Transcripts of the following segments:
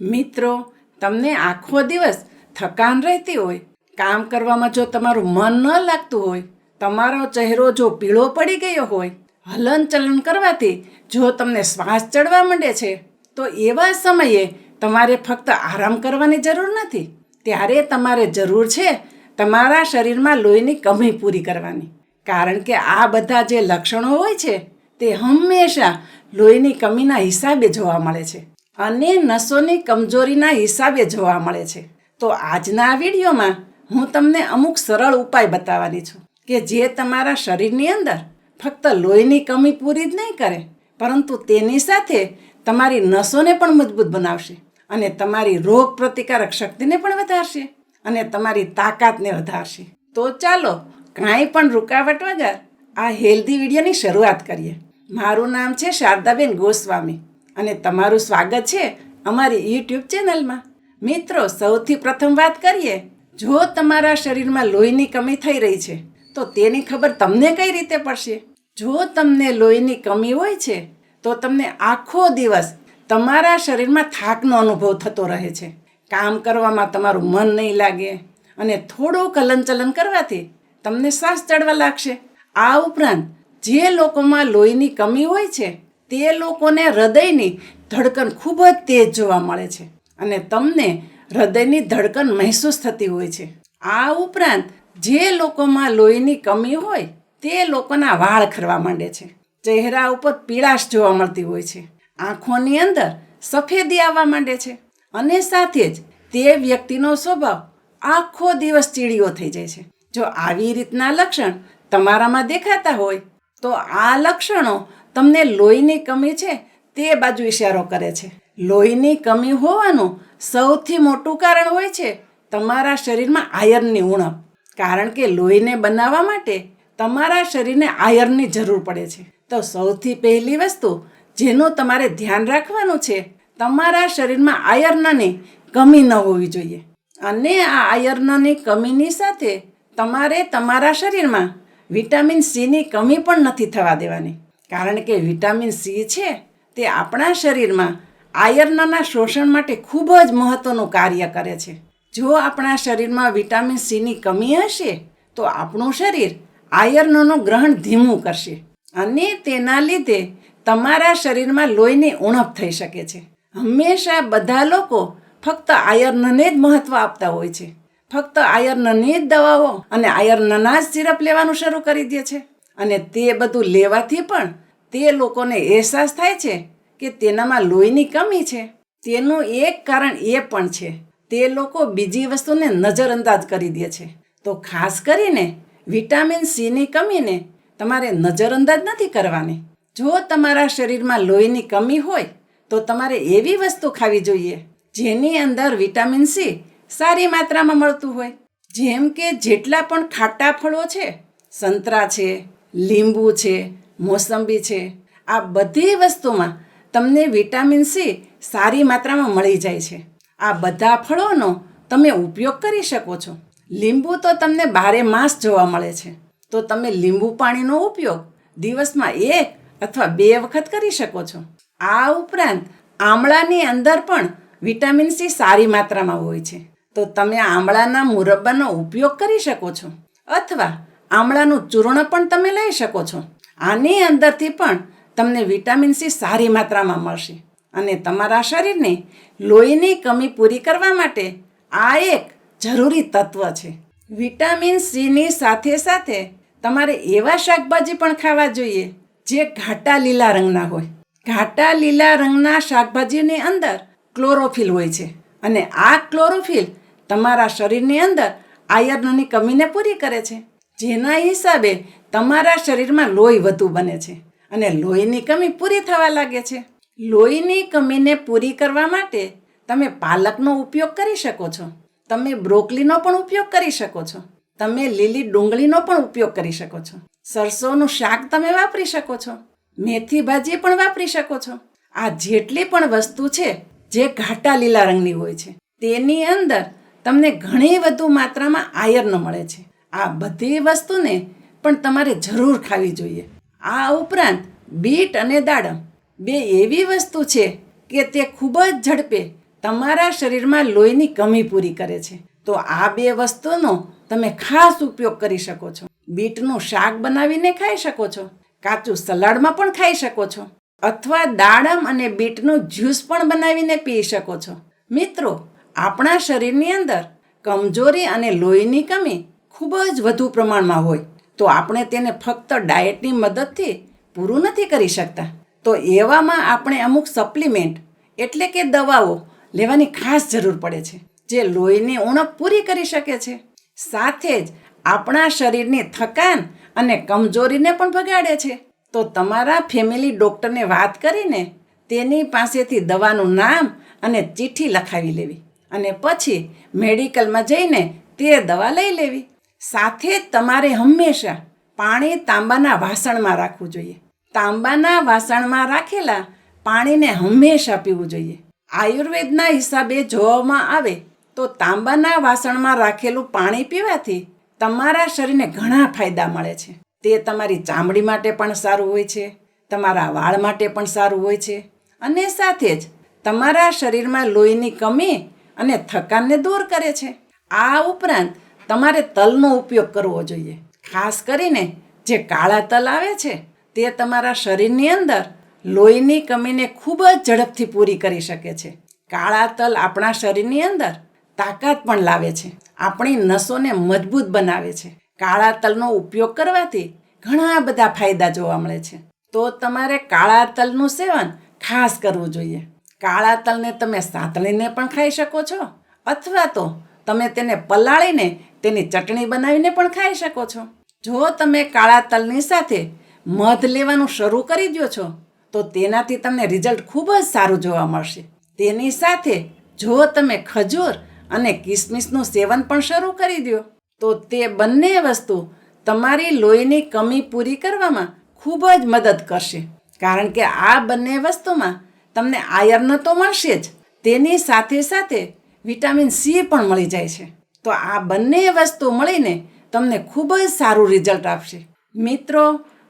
મિત્રો, તમને આખો દિવસ થકાન રહેતી હોય, કામ કરવામાં જો તમારું મન ન લાગતું હોય, તમારો ચહેરો જો પીળો પડી ગયો હોય, હલનચલન કરવાથી જો તમને શ્વાસ ચડવા માંડે છે, તો એવા સમયે તમારે ફક્ત આરામ કરવાની જરૂર નથી. ત્યારે તમારે જરૂર છે તમારા શરીરમાં લોહીની કમી પૂરી કરવાની. કારણ કે આ બધા જે લક્ષણો હોય છે, તે હંમેશા લોહીની કમીના હિસાબે જોવા મળે છે. અને નસોની કમજોરીના હિસાબે જોવા મળે છે. તો આજના આ વિડીયોમાં હું તમને અમુક સરળ ઉપાય બતાવવાની છું કે જે તમારા શરીરની અંદર ફક્ત લોહીની કમી પૂરી જ નહીં કરે, પરંતુ તેની સાથે તમારી નસોને પણ મજબૂત બનાવશે અને તમારી રોગ પ્રતિકારક શક્તિને પણ વધારશે અને તમારી તાકાતને વધારશે. તો ચાલો કાંઈ પણ રૂકાવટ વગર આ હેલ્ધી વિડીયોની શરૂઆત કરીએ. મારું નામ છે શારદાબેન ગોસ્વામી. અને તમારું સ્વાગત છે અમારી યુટ્યુબ ચેનલમાં. મિત્રો, સૌથી પ્રથમ વાત કરીએ, જો તમારા શરીરમાં લોહીની કમી થઈ રહી છે, તો તેની ખબર તમને કઈ રીતે પડશે? જો તમને લોહીની કમી હોય છે, તો તમને આખો દિવસ તમારા શરીરમાં થાકનો અનુભવ થતો રહે છે. કામ કરવામાં તમારું મન નહીં લાગે અને થોડું હલનચલન કરવાથી તમને શ્વાસ ચડવા લાગશે. આ ઉપરાંત જે લોકોમાં લોહીની કમી હોય છે તે લોકોને હૃદયની ધડકન ખૂબ જ તેજ જોવા મળે છે અને તમને હૃદયની ધડકન મહેસૂસ થતી હોય છે. આ ઉપરાંત જે લોકોમાં લોહીની કમી હોય, તે લોકોના વાળ ખરવા માંડે છે. ચહેરા ઉપર પીળાશ જોવા મળતી હોય છે. આંખોની અંદર સફેદી આવવા માંડે છે અને સાથે જ તે વ્યક્તિનો સ્વભાવ આખો દિવસ ચીડિયો થઈ જાય છે. જો આવી રીતના લક્ષણ તમારામાં દેખાતા હોય, તો આ લક્ષણો તમને લોહીની કમી છે તે બાજુ ઇશારો કરે છે. લોહીની કમી હોવાનું સૌથી મોટું કારણ હોય છે તમારા શરીરમાં આયર્નની ઉણપ. કારણ કે લોહીને બનાવવા માટે તમારા શરીરને આયર્નની જરૂર પડે છે. તો સૌથી પહેલી વસ્તુ જેનું તમારે ધ્યાન રાખવાનું છે, તમારા શરીરમાં આયર્નની કમી ન હોવી જોઈએ. અને આ આયર્નની કમીની સાથે તમારે તમારા શરીરમાં વિટામિન સીની કમી પણ નથી થવા દેવાની. કારણ કે વિટામિન સી છે તે આપણા શરીરમાં આયર્નના શોષણ માટે ખૂબ જ મહત્ત્વનું કાર્ય કરે છે. જો આપણા શરીરમાં વિટામિન સીની કમી હશે, તો આપણું શરીર આયર્નનું ગ્રહણ ધીમું કરશે અને તેના લીધે તમારા શરીરમાં લોહીની ઉણપ થઈ શકે છે. હંમેશા બધા લોકો ફક્ત આયર્નને જ મહત્ત્વ આપતા હોય છે. ફક્ત આયર્નની જ દવાઓ અને આયર્નના જ સિરપ લેવાનું શરૂ કરી દે છે. અને તે બધું લેવાથી પણ તે લોકોને અહેસાસ થાય છે કે તેનામાં લોહીની કમી છે. તેનું એક કારણ એ પણ છે, તે લોકો બીજી વસ્તુને નજરઅંદાજ કરી દે છે. તો ખાસ કરીને વિટામિન સીની કમીને તમારે નજરઅંદાજ નથી કરવાની. જો તમારા શરીરમાં લોહીની કમી હોય, તો તમારે એવી વસ્તુ ખાવી જોઈએ, જેની અંદર વિટામિન સી સારી માત્રામાં મળતું હોય. જેમ કે જેટલા પણ ખાટા ફળો છે, સંતરા છે લીંબુ છે, મોસંબી છે, આ બધી વસ્તુમાં તમને વિટામિન સી સારી માત્રામાં મળી જાય છે. આ બધા ફળોનો તમે ઉપયોગ કરી શકો છો. લીંબુ તો તમને બારે માસ જોવા મળે છે. તો તમે લીંબુ પાણીનો ઉપયોગ દિવસમાં એક અથવા બે વખત કરી શકો છો. આ ઉપરાંત આમળાની અંદર પણ વિટામિન સી સારી માત્રામાં હોય છે. તો તમે આમળાના મુરબ્બાનો ઉપયોગ કરી શકો છો. અથવા આમળાનું ચૂર્ણ પણ તમે લઈ શકો છો. આની અંદરથી પણ તમને વિટામિન સી સારી માત્રામાં મળશે. અને તમારા શરીરને લોહીની કમી પૂરી કરવા માટે આ એક જરૂરી તત્વ છે. વિટામિન સીની સાથે સાથે તમારે એવા શાકભાજી પણ ખાવા જોઈએ જે ઘાટા લીલા રંગના હોય. ઘાટા લીલા રંગના શાકભાજીની અંદર ક્લોરોફિલ હોય છે અને આ ક્લોરોફિલ તમારા શરીરની અંદર આયર્નની કમીને પૂરી કરે છે. જેના હિસાબે તમારા શરીરમાં લોહી વધુ બને છે અને લોહીની કમી પૂરી થવા લાગે છે. લોહીની કમીને પૂરી કરવા માટે તમે પાલકનો ઉપયોગ કરી શકો છો. તમે બ્રોકલીનો પણ ઉપયોગ કરી શકો છો. તમે લીલી ડુંગળીનો પણ ઉપયોગ કરી શકો છો. સરસોનું શાક તમે વાપરી શકો છો. મેથી ભાજી પણ વાપરી શકો છો. આ જેટલી પણ વસ્તુ છે જે ઘાટા લીલા રંગની હોય છે. તેની અંદર તમને ઘણી વધુ માત્રામાં આયર્ન મળે છે. આ બધી વસ્તુને પણ તમારે જરૂર ખાવી જોઈએ. આ ઉપરાંત બીટ અને દાડમ બે એવી વસ્તુ છે કે તે ખૂબ જ ઝડપે તમારા શરીરમાં લોહીની કમી પૂરી કરે છે. તો આ બે વસ્તુનો તમે ખાસ ઉપયોગ કરી શકો છો. બીટનું શાક બનાવીને ખાઈ શકો છો. કાચું સલાડમાં પણ ખાઈ શકો છો. અથવા દાડમ અને બીટનું જ્યુસ પણ બનાવીને પી શકો છો. મિત્રો, આપણા શરીરની અંદર કમજોરી અને લોહીની કમી ખૂબ જ વધુ પ્રમાણમાં હોય, તો આપણે તેને ફક્ત ડાયટની મદદથી પૂરું નથી કરી શકતા. તો એવામાં આપણે અમુક સપ્લિમેન્ટ એટલે કે દવાઓ લેવાની ખાસ જરૂર પડે છે, જે લોહીની ઉણપ પૂરી કરી શકે છે. સાથે જ આપણા શરીરની થકાન અને કમજોરીને પણ ભગાડે છે. તો તમારા ફેમિલી ડૉક્ટરને વાત કરીને તેની પાસેથી દવાનું નામ અને ચિઠ્ઠી લખાવી લેવી અને પછી મેડિકલમાં જઈને તે દવા લઈ લેવી. સાથે તમારે હંમેશા પાણી તાંબાના વાસણમાં રાખવું જોઈએ. તાંબાના વાસણમાં રાખેલા પાણીને હંમેશા પીવું જોઈએ. આયુર્વેદના હિસાબે જોવામાં આવે તો તાંબાના વાસણમાં રાખેલું પાણી પીવાથી તમારા શરીરને ઘણા ફાયદા મળે છે. તે તમારી ચામડી માટે પણ સારું હોય છે, તમારા વાળ માટે પણ સારું હોય છે અને સાથે જ તમારા શરીરમાં લોહીની કમી અને થકાનને દૂર કરે છે. આ ઉપરાંત તમારે તલનો ઉપયોગ કરવો જોઈએ. ખાસ કરીને જે કાળા તલ આવે છે, તે તમારા શરીરની અંદર લોહીની કમીને ખૂબ જ ઝડપથી પૂરી કરી શકે છે. કાળા તલ આપણા શરીરની અંદર તાકાત પણ લાવે છે. આપણી નસોને મજબૂત બનાવે છે. કાળા તલનો ઉપયોગ કરવાથી ઘણા બધા ફાયદા જોવા મળે છે. તો તમારે કાળા તલનું સેવન ખાસ કરવું જોઈએ. કાળા તલને તમે સાતળીને પણ ખાઈ શકો છો, અથવા તો તમે તેને પલાળીને તેની ચટણી બનાવીને પણ ખાઈ શકો છો. જો તમે કાળા તલની સાથે મધ લેવાનું શરૂ કરી દો છો, તો તેનાથી તમને રિઝલ્ટ ખૂબ જ સારું જોવા મળશે. તેની સાથે જો તમે ખજૂર અને કિસમિસનું સેવન પણ શરૂ કરી દો તો તે બંને વસ્તુ તમારી લોહીની કમી પૂરી કરવામાં ખૂબ જ મદદ કરશે. કારણ કે આ બંને વસ્તુમાં તમને આયર્ન તો મળશે જ, તેની સાથે સાથે વિટામિન સી પણ મળી જાય છે. તો આ બંને વસ્તુ મળીને તમને ખૂબ જ સારું રિઝલ્ટ આપશે. મિત્રો,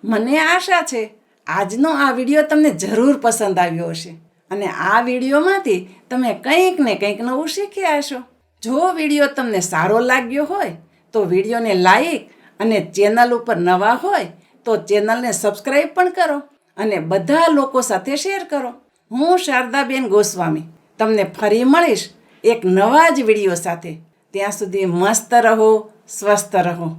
મને આશા છે આજનો આ વીડિયો તમને જરૂર પસંદ આવ્યો હશે અને આ વિડીયોમાંથી તમે કંઈક ને કંઈક નવું શીખ્યા હશો. જો વીડિયો તમને સારો લાગ્યો હોય, તો વિડીયોને લાઈક અને ચેનલ ઉપર નવા હોય, તો ચેનલને સબસ્ક્રાઈબ પણ કરો અને બધા લોકો સાથે શેર કરો. હું શારદાબેન ગોસ્વામી. તમને ફરી મળીશ એક નવા જ વીડિયો સાથે. ત્યાં સુધી મસ્ત રહો સ્વસ્થ રહો.